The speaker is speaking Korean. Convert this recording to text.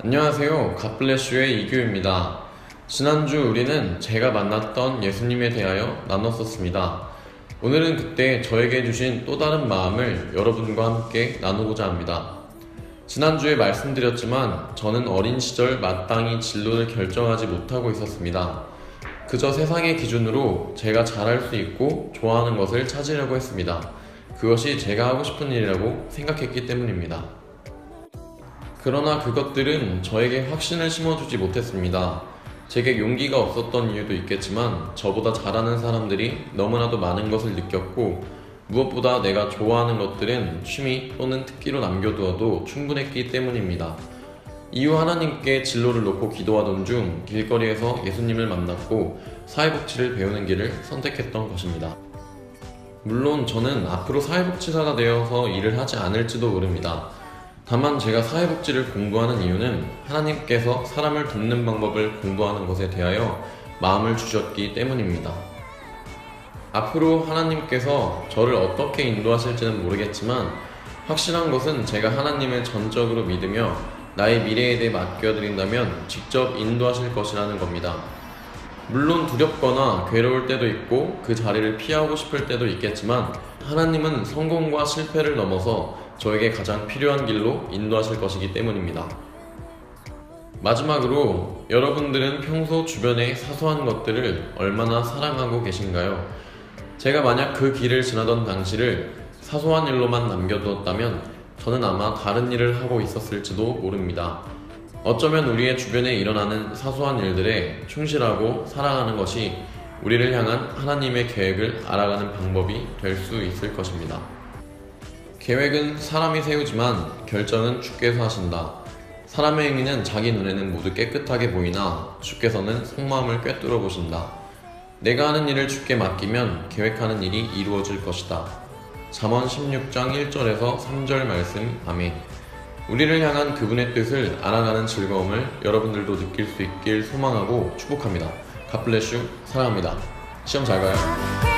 안녕하세요. 갓블레슈의 이규입니다. 지난주 우리는 제가 만났던 예수님에 대하여 나눴었습니다. 오늘은 그때 저에게 주신 또 다른 마음을 여러분과 함께 나누고자 합니다. 지난주에 말씀드렸지만 저는 어린 시절 마땅히 진로를 결정하지 못하고 있었습니다. 그저 세상의 기준으로 제가 잘할 수 있고 좋아하는 것을 찾으려고 했습니다. 그것이 제가 하고 싶은 일이라고 생각했기 때문입니다. 그러나 그것들은 저에게 확신을 심어주지 못했습니다. 제게 용기가 없었던 이유도 있겠지만 저보다 잘하는 사람들이 너무나도 많은 것을 느꼈고 무엇보다 내가 좋아하는 것들은 취미 또는 특기로 남겨두어도 충분했기 때문입니다. 이후 하나님께 진로를 놓고 기도하던 중 길거리에서 예수님을 만났고 사회복지를 배우는 길을 선택했던 것입니다. 물론 저는 앞으로 사회복지사가 되어서 일을 하지 않을지도 모릅니다. 다만 제가 사회복지를 공부하는 이유는 하나님께서 사람을 돕는 방법을 공부하는 것에 대하여 마음을 주셨기 때문입니다. 앞으로 하나님께서 저를 어떻게 인도하실지는 모르겠지만 확실한 것은 제가 하나님을 전적으로 믿으며 나의 미래에 대해 맡겨드린다면 직접 인도하실 것이라는 겁니다. 물론 두렵거나 괴로울 때도 있고 그 자리를 피하고 싶을 때도 있겠지만 하나님은 성공과 실패를 넘어서 저에게 가장 필요한 길로 인도하실 것이기 때문입니다. 마지막으로 여러분들은 평소 주변의 사소한 것들을 얼마나 사랑하고 계신가요? 제가 만약 그 길을 지나던 당시를 사소한 일로만 남겨두었다면 저는 아마 다른 일을 하고 있었을지도 모릅니다. 어쩌면 우리의 주변에 일어나는 사소한 일들에 충실하고 사랑하는 것이 우리를 향한 하나님의 계획을 알아가는 방법이 될 수 있을 것입니다. 계획은 사람이 세우지만 결정은 주께서 하신다. 사람의 행위는 자기 눈에는 모두 깨끗하게 보이나 주께서는 속마음을 꿰뚫어 보신다. 내가 하는 일을 주께 맡기면 계획하는 일이 이루어질 것이다. 잠언 16장 1절에서 3절 말씀 아멘. 우리를 향한 그분의 뜻을 알아가는 즐거움을 여러분들도 느낄 수 있길 소망하고 축복합니다. 갓블레슈 사랑합니다. 시험 잘 가요.